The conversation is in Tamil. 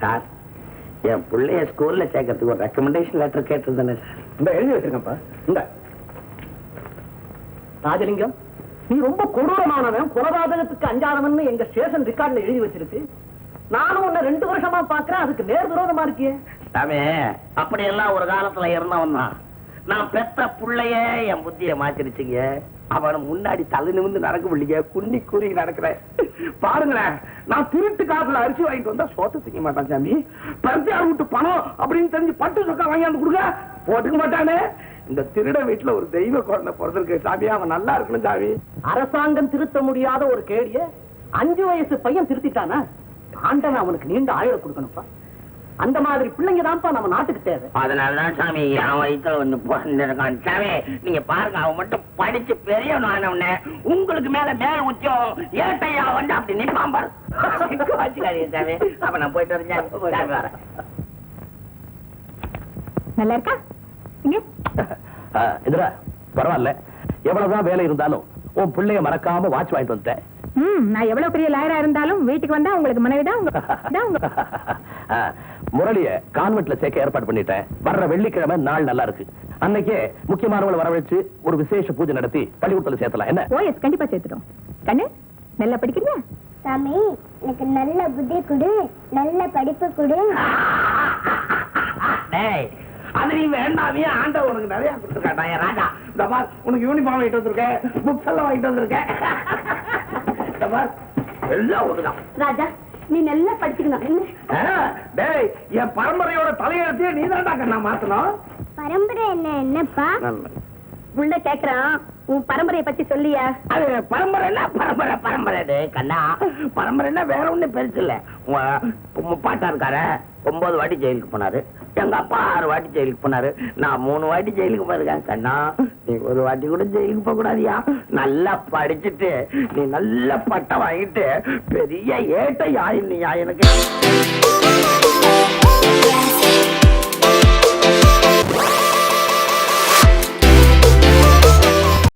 சார் என் பிள்ளைய ஸ்கூல்ல சேர்க்கறதுக்கு ஒரு ரெக்கமெண்டேஷன் லெட்டர் கேட்டிருந்தேனே சார். இந்த எழுதி வச்சிருக்கப்பா. இந்த. ராஜலிங்கம் நீ ரொம்ப கொடூரமானவன் கொலபாதகத்துக்கு அஞ்சாதவன் எங்க ஸ்டேஷன் ரெக்கார்ட்ல எழுதி வச்சிருக்கு. நானும் உன்னை ரெண்டு வருஷமா பாக்குறேன் அதுக்கு நேர் விரோதமா இருக்கியே. சாமி அப்படியெல்லாம் ஒரு காலத்துல இருந்தவன் தான். நான் பெத்த புள்ளைய என் புத்திய மாத்திருச்சுங்க. அவன முன்னாடி தலை நிமிந்து நடக்க முடியல குன்னி கூறி நடக்கிறேன். பாருங்களேன் நான் திருட்டு காசுல அரிசி வாங்கிட்டு வந்தா சோத்த செய்ய மாட்டான் சாமி. பருத்தியார் விட்டு பணம் அப்படின்னு தெரிஞ்சு பட்டு சொக்கா வாங்கியாந்து கொடுக்க போட்டுக்க மாட்டானே. இந்த திருட வீட்டுல ஒரு தெய்வ குழந்தை பிறந்திருக்கு சாமி. அவன் நல்லா இருக்கணும் சாமி. அரசாங்கம் திருத்த முடியாத ஒரு கேடிய அஞ்சு வயசு பையன் திருத்திட்டானா? ஆண்டவன் அவனுக்கு நீண்ட ஆயுள கொடுக்கணும்ப்பா. அந்த மாதிரி பிள்ளைங்க தான்ப்பா நம்ம நாட்டுக்கு தேவை. அதனாலதான் சாமி என் வயிற்றுல வந்து பிறந்திருக்கான். சாமி நீங்க பாருங்க அவன் மட்டும் படிச்சு பெரியவன் ஆனவன உங்களுக்கு மேல மேல உச்சம் ஏட்டையா வந்து அப்படி நிப்பான் பாரு. வச்சுக்காதீங்க சாமி. அப்ப நான் போயிட்டு வரேன். சாமி வரேன். நல்லா இருக்கா? இங்க. இதுரா பரவாயில்ல. எவ்வளவுதான் வேலை இருந்தாலும் உன் பிள்ளைய மறக்காம வாட்ச் வாங்கிட்டு வந்துட்டேன். ம் நான் எவ்வளவு பெரிய லாயரா இருந்தாலும் வீட்டுக்கு வந்தா உங்களுக்கு மனைவிதான் உங்க தான் உங்க ஆ, முரளிய கான்வென்ட்ல சேர்க்க ஏற்பாடு பண்ணிட்டேன். வர்ற வெள்ளிக்கிழமை நாள் நல்லா இருக்கு. அன்னைக்கே முக்கியமானவங்களை வரவழைச்சு ஒரு விசேஷ பூஜை நடத்தி பள்ளிக்கூடத்துல சேர்த்தலாம். என்ன? ஓ எஸ் கண்டிப்பா சேர்த்துட்டோம். கண்ணு நல்லா படிக்கிறியா? சாமி எனக்கு நல்ல புத்தி கொடு நல்ல படிப்பு கொடு. டேய் அது நீ வேண்டாமே ஆண்ட உனக்கு நிறைய கொடுத்துருக்காடா என் ராஜா. இந்த பார் உனக்கு யூனிஃபார்ம் வாங்கிட்டு வந்திருக்கேன் புக்ஸ் எல்லாம் வாங்கிட்டு வந்திருக்கேன். இந்த பார் எல்லாம் ஒண்ணுதான் ராஜா நீ நல்லா படிச்சுக்கணும். டேய் என் பரம்பரையோட தலையெழுத்தையே நீ தான்டா கண்ணா மாத்தணும். பரம்பரை என்ன என்னப்பா? உள்ள கேக்குறான் உன் பரம்பரையை பத்தி சொல்லியா? அது பரம்பரைன்னா பரம்பரை பரம்பரை டேய் கண்ணா. பரம்பரைன்னா வேற ஒண்ணும் பெருசு இல்ல. பாட்டா இருக்காரு ஒன்பது வாட்டி ஜெயிலுக்கு போனாரு. எங்க அப்பா ஆறு வாட்டி ஜெயிலுக்கு போனாரு. நான் மூணு வாட்டி ஜெயிலுக்கு போயிருக்கேன் கண்ணா. நீ ஒரு வாட்டி கூட ஜெயிலுக்கு போக கூடாதியா? நல்லா படிச்சுட்டு நீ நல்ல பட்டம் வாங்கிட்டு பெரிய ஏட்டையா இல்லையா எனக்கு?